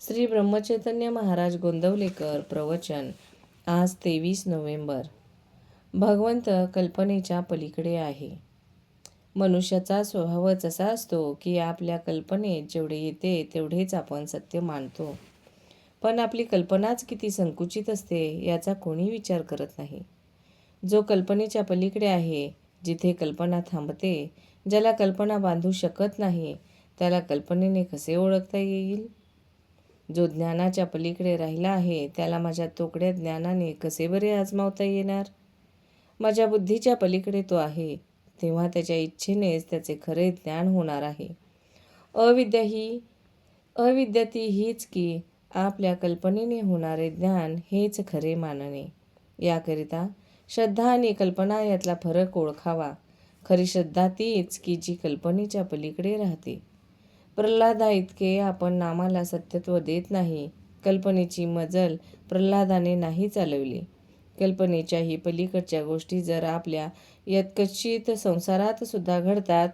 श्री ब्रह्मचैतन्य महाराज गोंदवलेकर प्रवचन आज तेवीस नोव्हेंबर. भगवंत कल्पनेच्या पलीकडे आहे. मनुष्याचा स्वभावच असा असतो की आपल्या कल्पनेत जेवढे येते तेवढेच आपण सत्य मानतो. पण आपली कल्पनाच किती संकुचित असते याचा कोणी विचार करत नाही. जो कल्पनेच्या पलीकडे आहे जिथे कल्पना थांबते ज्याला कल्पना बांधू शकत नाही त्याला कल्पनेने कसे ओळखता येईल? जो ज्ञानाच्या पलीकडे राहिला आहे त्याला माझ्या तोकड्या ज्ञानाने कसे बरे आजमावता येणार? माझ्या बुद्धीच्या पलीकडे तो आहे तेव्हा त्याच्या इच्छेनेच त्याचे खरे ज्ञान होणार आहे. अविद्या ही अविद्या ती हीच की आपल्या कल्पनेने होणारे ज्ञान हेच खरे मानणे. याकरिता श्रद्धा आणि कल्पना यातला फरक ओळखावा. खरी श्रद्धा तीच की जी कल्पनेच्या पलीकडे राहते. प्रल्हादा इतके आपण नामाला सत्यत्व देत नाही. कल्पनेची मजल प्रल्हादाने नाही चालवली. कल्पनेच्याही पलीकडच्या गोष्टी जर आपल्या यत्कचित संसारात सुद्धा घडतात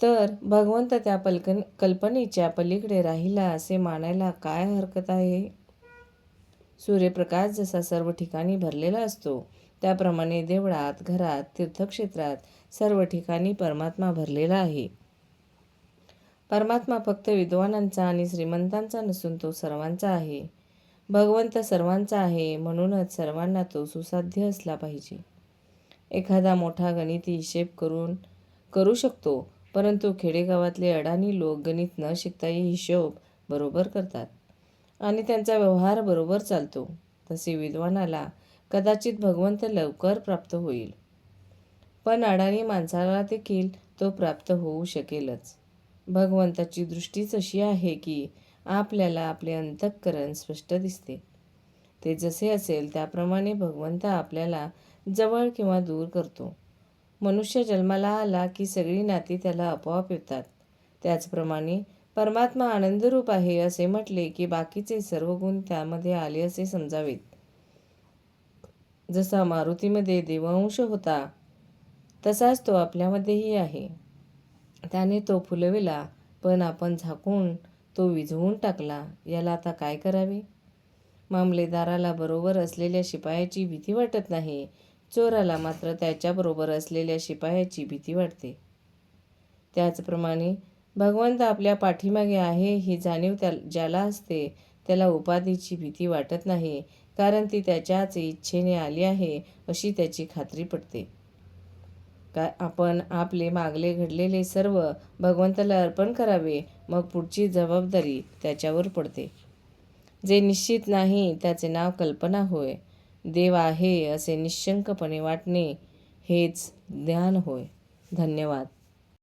तर भगवंत त्या पलकन कल्पनेच्या पलीकडे राहिला असे मानायला काय हरकत आहे? सूर्यप्रकाश जसा सर्व ठिकाणी भरलेला असतो त्याप्रमाणे देवळात घरात तीर्थक्षेत्रात सर्व ठिकाणी परमात्मा भरलेला आहे. परमात्मा फक्त विद्वानांचा आणि श्रीमंतांचा नसून तो सर्वांचा आहे. भगवंत सर्वांचा आहे म्हणूनच सर्वांना तो सुसाध्य असला पाहिजे. एखादा मोठा गणिती हिशेब करून करू शकतो परंतु खेडेगावातले अडाणी लोक गणित न शिकताही हिशोब बरोबर करतात आणि त्यांचा व्यवहार बरोबर चालतो. तसे विद्वानाला कदाचित भगवंत लवकर प्राप्त होईल. पण अडाणी माणसाला देखील तो प्राप्त होऊ शकेलच. भगवंताची दृष्टीच अशी आहे की आपल्याला आपले अंतःकरण स्पष्ट दिसते. ते जसे असेल त्याप्रमाणे भगवंत आपल्याला जवळ किंवा दूर करतो. मनुष्य जन्माला आला की सगळी नाती त्याला आपोआप येतात. त्याचप्रमाणे परमात्मा आनंदरूप आहे असे म्हटले की बाकीचे सर्व गुण त्यामध्ये आले असे समजावेत. जसा मारुतीमध्ये देवांश होता तसाच तो आपल्यामध्येही आहे. त्याने तो फुलविला पण आपण झाकून तो विझवून टाकला. याला आता काय करावे? मामलेदाराला बरोबर असलेल्या शिपायाची भीती वाटत नाही. चोराला मात्र त्याच्याबरोबर असलेल्या शिपायाची भीती वाटते. त्याचप्रमाणे भगवंत आपल्या पाठीमागे आहे ही जाणीव त्या ज्याला असते त्याला उपाधीची भीती वाटत नाही कारण ती त्याच्याच इच्छेने आली आहे अशी त्याची खात्री पडते. का आपण आपले मागले घडलेले सर्व भगवंताला अर्पण करावे मग पुढची जबाबदारी त्याच्यावर पडते. जे निश्चित नाही त्याचे नाव कल्पना होय. देव आहे असे निशंकपणे वाटणे हेच ज्ञान होय. धन्यवाद.